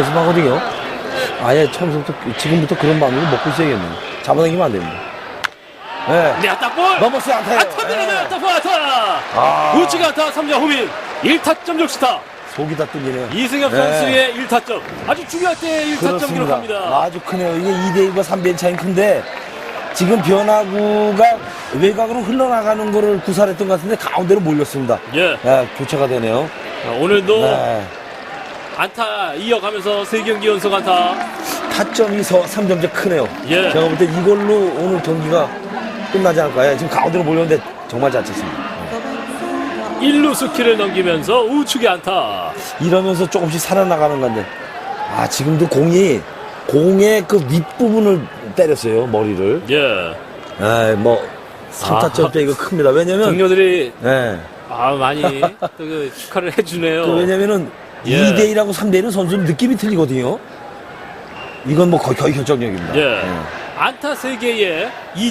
연습하거든요. 아예 처음부터, 지금부터 그런 마음으로 먹고 있어야겠네요. 잡아당기면 안 됩니다. 네. 네, 안타볼. 넘었어요, 안타요. 안타 밀어내 네. 안타 안타. 아. 우측 안타 3자 후민 1타점 적시타. 속이 다 뚫리네요. 이승엽 네. 선수의 1타점. 아주 중요할 때 1타점 그렇습니다. 기록합니다. 아주 크네요. 이게 2대1과 3대1 차이 큰데 지금 변화구가 외곽으로 흘러나가는 거를 구사했던 것 같은데 가운데로 몰렸습니다. 예. 네, 교체가 되네요. 자, 오늘도 네. 안타 이어가면서 세 경기 연속 안타. 타점이 서 3점째 크네요. 예. 제가 볼 때 이걸로 오늘 경기가 끝나지 않을까요? 지금 가운데로 몰렸는데 정말 잘 쳤습니다. 1루 스키를 넘기면서 우측에 안타. 이러면서 조금씩 살아나가는 건데 아 지금도 공이 공의 그 윗부분을 때렸어요 머리를 예. 아 뭐 3타점대 이거 큽니다 왜냐면 동료들이 네. 아 많이 또그 축하를 해주네요. 그 왜냐면은 예. 2대 1하고 3대 1은 선수는 느낌이 틀리거든요 이건 뭐 거의, 거의 결정력입니다 예. 네. 안타 3개에 2점